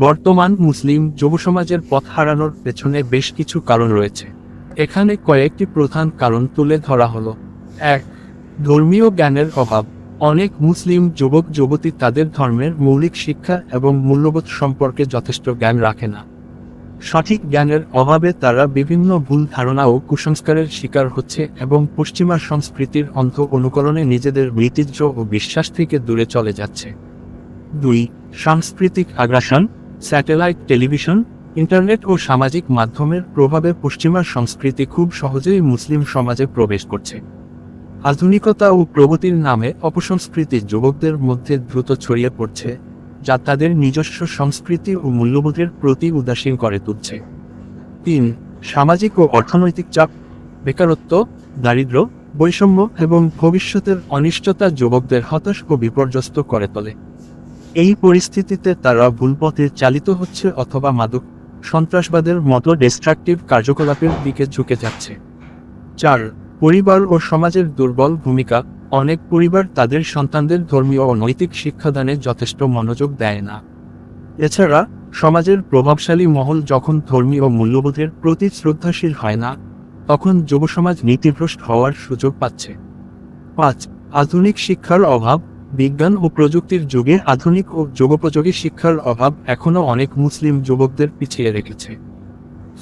বর্তমান মুসলিম যুব সমাজের পথ হারানোর পেছনে বেশ কিছু কারণ রয়েছে। এখানে কয়েকটি প্রধান কারণ তুলে ধরা হলো। এক, ধর্মীয় জ্ঞানের অভাব। অনেক মুসলিম যুবক যুবতী তাদের ধর্মের মৌলিক শিক্ষা এবং মূল্যবোধ সম্পর্কে যথেষ্ট জ্ঞান রাখে না। সঠিক জ্ঞানের অভাবে তারা বিভিন্ন ভুল ধারণা ও কুসংস্কারের শিকার হচ্ছে এবং পশ্চিমা সংস্কৃতির অন্ধ অনুকরণে নিজেদের ঐতিহ্য ও বিশ্বাস থেকে দূরে চলে যাচ্ছে। দুই, সাংস্কৃতিক আগ্রাসন। স্যাটেলাইট টেলিভিশন, ইন্টারনেট ও সামাজিক মাধ্যমের প্রভাবে পশ্চিমা সংস্কৃতি খুব সহজেই মুসলিম সমাজে প্রবেশ করছে। আধুনিকতা ও প্রগতির নামে অপসংস্কৃতি যুবকদের মধ্যে দ্রুত ছড়িয়ে পড়ছে, যা তাদের নিজস্ব সংস্কৃতি ও মূল্যবোধের প্রতি উদাসীন করে তুলছে। তিন, সামাজিক ও অর্থনৈতিক চাপ, বেকারত্ব, দারিদ্র্য, বৈষম্য এবং ভবিষ্যতের অনিশ্চয়তা যুবকদের হতাশ ও বিপর্যস্ত করে তোলে। এই পরিস্থিতিতে তারা ভুল পথে চালিত হচ্ছে অথবা মাদক সন্ত্রাসবাদের মতো ডিস্ট্রাকটিভ কার্যকলাপের দিকে ঝুঁকে যাচ্ছে। চার, পরিবার ও সমাজের দুর্বল ভূমিকা। অনেক পরিবার তাদের সন্তানদের ধর্মীয় ও নৈতিক শিক্ষাদানে যথেষ্ট মনোযোগ দেয় না। এছাড়া, সমাজের প্রভাবশালী মহল যখন ধর্মীয় মূল্যবোধের প্রতি শ্রদ্ধাশীল হয় না, তখন যুব সমাজ নীতিভ্রষ্ট হওয়ার সুযোগ পাচ্ছে। পাঁচ, আধুনিক শিক্ষার অভাব। বিজ্ঞান ও প্রযুক্তির যুগে আধুনিক ও যুগোপযোগী শিক্ষার অভাব এখনও অনেক মুসলিম যুবকদের পিছিয়ে রেখেছে।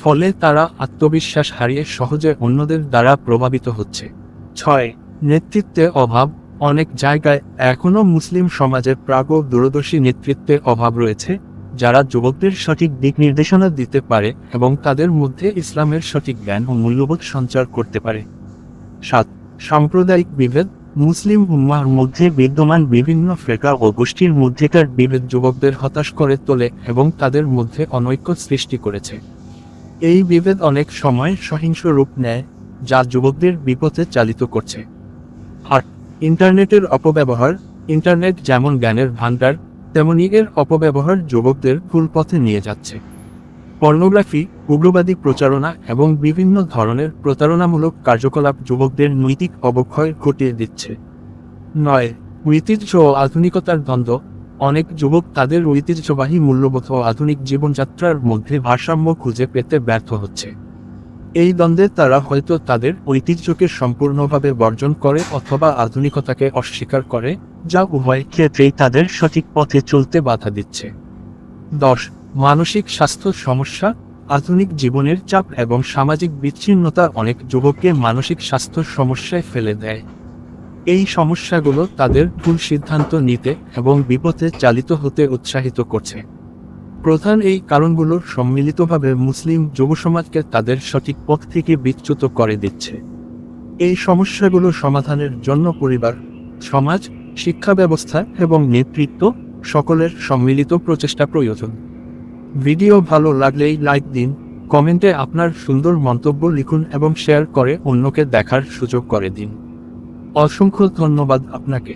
ফলে তারা আত্মবিশ্বাস হারিয়ে সহজে অন্যদের দ্বারা প্রভাবিত হচ্ছে। ছয়, নেতৃত্বে অভাব। অনেক জায়গায় এখনও মুসলিম সমাজের প্রাগ দূরদর্শী নেতৃত্বের অভাব রয়েছে, যারা যুবকদের সঠিক দিক নির্দেশনা দিতে পারে এবং তাদের মধ্যে ইসলামের সঠিক জ্ঞান ও মূল্যবোধ সঞ্চার করতে পারে। সাত, সাম্প্রদায়িক বিভেদ। মুসলিম উম্মার মধ্যে বিদ্যমান বিভিন্ন ফেকা ও গোষ্ঠীর মধ্যেকার বিভেদ যুবকদের হতাশ করে তোলে এবং তাদের মধ্যে অনৈক্য সৃষ্টি করেছে। এই বিভেদ অনেক সময় সহিংস রূপ নেয়, যা যুবকদের বিপথে চালিত করছে। আর ইন্টারনেটের অপব্যবহার, ইন্টারনেট যেমন জ্ঞানের ভাণ্ডার, তেমনি এর অপব্যবহার যুবকদের ভুল পথে নিয়ে যাচ্ছে। পর্নোগ্রাফি, উগ্রবাদী প্রচারণা এবং বিভিন্ন ধরনের প্রতারণামূলক কার্যকলাপ যুবকদের নৈতিক অবক্ষয় ঘটিয়ে দিচ্ছে। নয়, ঐতিহ্য ও আধুনিকতার দ্বন্দ্ব। অনেক যুবক তাদের ঐতিহ্যবাহী মূল্যবোধ ও আধুনিক জীবনযাত্রার মধ্যে ভারসাম্য খুঁজে পেতে ব্যর্থ হচ্ছে। এই দ্বন্দ্বে তারা হয়তো তাদের ঐতিহ্যকে সম্পূর্ণভাবে বর্জন করে অথবা আধুনিকতাকে অস্বীকার করে, যা উভয় ক্ষেত্রেই তাদের সঠিক পথে চলতে বাধা দিচ্ছে। দশ মানসিক স্বাস্থ্য সমস্যা, আধুনিক জীবনের চাপ এবং সামাজিক বিচ্ছিন্নতা অনেক যুবককে মানসিক স্বাস্থ্য সমস্যায় ফেলে দেয়। এই সমস্যাগুলো তাদের ভুল সিদ্ধান্ত নিতে এবং বিপথে চালিত হতে উৎসাহিত করছে। প্রধান এই কারণগুলো সম্মিলিতভাবে মুসলিম যুব সমাজকে তাদের সঠিক পথ থেকে বিচ্যুত করে দিচ্ছে। এই সমস্যাগুলো সমাধানের জন্য পরিবার, সমাজ, শিক্ষা ব্যবস্থা এবং নেতৃত্ব সকলের সম্মিলিত প্রচেষ্টা প্রয়োজন। ভিডিও ভালো লাগলেই লাইক দিন, কমেন্টে আপনার সুন্দর মন্তব্য লিখুন এবং শেয়ার করে অন্যকে দেখার সুযোগ করে দিন। অসংখ্য ধন্যবাদ আপনাকে।